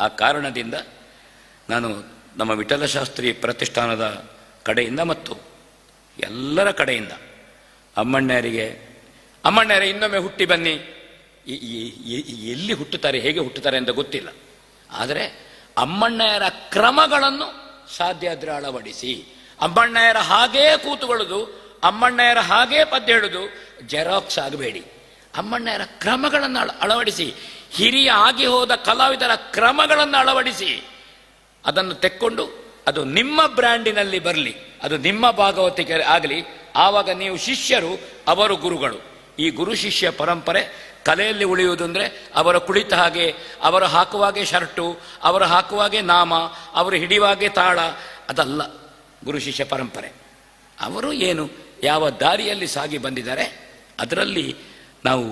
ಆ ಕಾರಣದಿಂದ ನಾನು ನಮ್ಮ ವಿಠಲಶಾಸ್ತ್ರಿ ಪ್ರತಿಷ್ಠಾನದ ಕಡೆಯಿಂದ ಮತ್ತು ಎಲ್ಲರ ಕಡೆಯಿಂದ ಅಮ್ಮಣ್ಣಯರಿಗೆ ಅಮ್ಮಣ್ಣಯರೇ ಇನ್ನೊಮ್ಮೆ ಹುಟ್ಟಿ ಬನ್ನಿ. ಎಲ್ಲಿ ಹುಟ್ಟುತ್ತಾರೆ, ಹೇಗೆ ಹುಟ್ಟುತ್ತಾರೆ ಅಂತ ಗೊತ್ತಿಲ್ಲ. ಆದರೆ ಅಮ್ಮಣ್ಣಯರ ಕ್ರಮಗಳನ್ನು ಸಾಧ್ಯ ಆದರೆ ಅಳವಡಿಸಿ ಅಮ್ಮಣ್ಣಯರ ಹಾಗೇ ಕೂತುಕೊಳ್ಳುದು, ಅಮ್ಮಣ್ಣಯರ ಹಾಗೇ ಪದ್ಯ ಹೇಳುದು ಜೆರಾಕ್ಸ್ ಆಗಬೇಡಿ. ಅಮ್ಮಣ್ಣಯರ ಕ್ರಮಗಳನ್ನು ಅಳ- ಅಳವಡಿಸಿ. ಹಿರಿಯ ಆಗಿ ಹೋದ ಕಲಾವಿದರ ಕ್ರಮಗಳನ್ನು ಅಳವಡಿಸಿ. ಅದನ್ನು ತೆಕ್ಕೊಂಡು ಅದು ನಿಮ್ಮ ಬ್ರ್ಯಾಂಡಿನಲ್ಲಿ ಬರಲಿ. ಅದು ನಿಮ್ಮ ಭಾಗವತಿಕೆ ಆಗಲಿ. ಆವಾಗ ನೀವು ಶಿಷ್ಯರು, ಅವರು ಗುರುಗಳು. ಈ ಗುರು ಶಿಷ್ಯ ಪರಂಪರೆ ಕಲೆಯಲ್ಲಿ ಉಳಿಯುವುದು ಅಂದರೆ ಅವರ ಕುಳಿತ ಹಾಗೆ, ಅವರ ಹಾಕುವಾಗೆ ಶರ್ಟು, ಅವರ ಹಾಕುವಾಗೆ ನಾಮ, ಅವರು ಹಿಡಿಯುವಾಗೆ ತಾಳ, ಅದಲ್ಲ ಗುರು ಶಿಷ್ಯ ಪರಂಪರೆ. ಅವರು ಏನು, ಯಾವ ದಾರಿಯಲ್ಲಿ ಸಾಗಿ ಬಂದಿದ್ದಾರೆ, ಅದರಲ್ಲಿ ನಾವು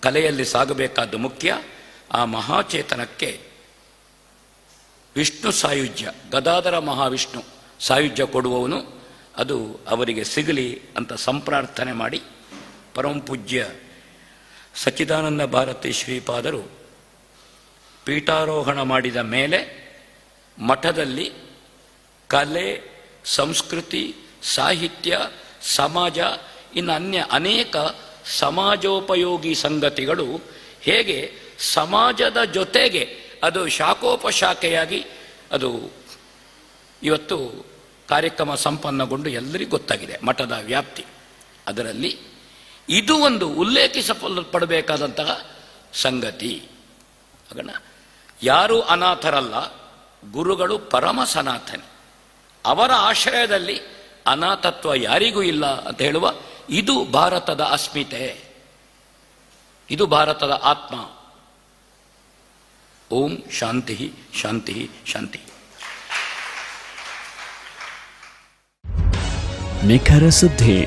ಕಲೆಯಲ್ಲಿ ಸಾಗಬೇಕಾದ್ದು ಮುಖ್ಯ, ಆ ಮಹಾಚೇತನಕ್ಕೆ ವಿಷ್ಣು ಸಾಯುಜ್ಯ, ಗದಾಧರ ಮಹಾವಿಷ್ಣು ಸಾಯುಜ್ಯ ಕೊಡುವವನು, ಅದು ಅವರಿಗೆ ಸಿಗಲಿ ಅಂತ ಸಂಪ್ರಾರ್ಥನೆ ಮಾಡಿ ಪರಮ ಪೂಜ್ಯ ಸಚ್ಚಿದಾನಂದ ಭಾರತಿ ಶ್ರೀಪಾದರು ಪೀಠಾರೋಹಣ ಮಾಡಿದ ಮೇಲೆ ಮಠದಲ್ಲಿ ಕಲೆ, ಸಂಸ್ಕೃತಿ, ಸಾಹಿತ್ಯ, ಸಮಾಜ, ಇನ್ನು ಅನ್ಯ ಅನೇಕ ಸಮಾಜೋಪಯೋಗಿ ಸಂಗತಿಗಳು ಹೇಗೆ ಸಮಾಜದ ಜೊತೆಗೆ ಅದು ಶಾಖೋಪಶಾಖೆಯಾಗಿ ಅದು ಇವತ್ತು ಕಾರ್ಯಕ್ರಮ ಸಂಪನ್ನಗೊಂಡು ಎಲ್ಲರಿಗೂ ಗೊತ್ತಾಗಿದೆ ಮಠದ ವ್ಯಾಪ್ತಿ. ಅದರಲ್ಲಿ ಇದು ಒಂದು ಉಲ್ಲೇಖಿಸಲ್ಪಡಬೇಕಾದಂತಹ ಸಂಗತಿ. ಹಾಗಣ? ಯಾರು ಅನಾಥರಲ್ಲ, ಗುರುಗಳು ಪರಮ ಸನಾತನಿ. ಅವರ ಆಶ್ರಯದಲ್ಲಿ ಅನಾಥತ್ವ ಯಾರಿಗೂ ಇಲ್ಲ ಅಂತ ಹೇಳುವ ಇದು ಭಾರತದ ಅಸ್ಮಿತೆ. ಇದು ಭಾರತದ ಆತ್ಮ. ಓಂ ಶಾಂತಿ ಶಾಂತಿ ಶಾಂತಿ. ನಿಖರ ಸುದ್ದಿ.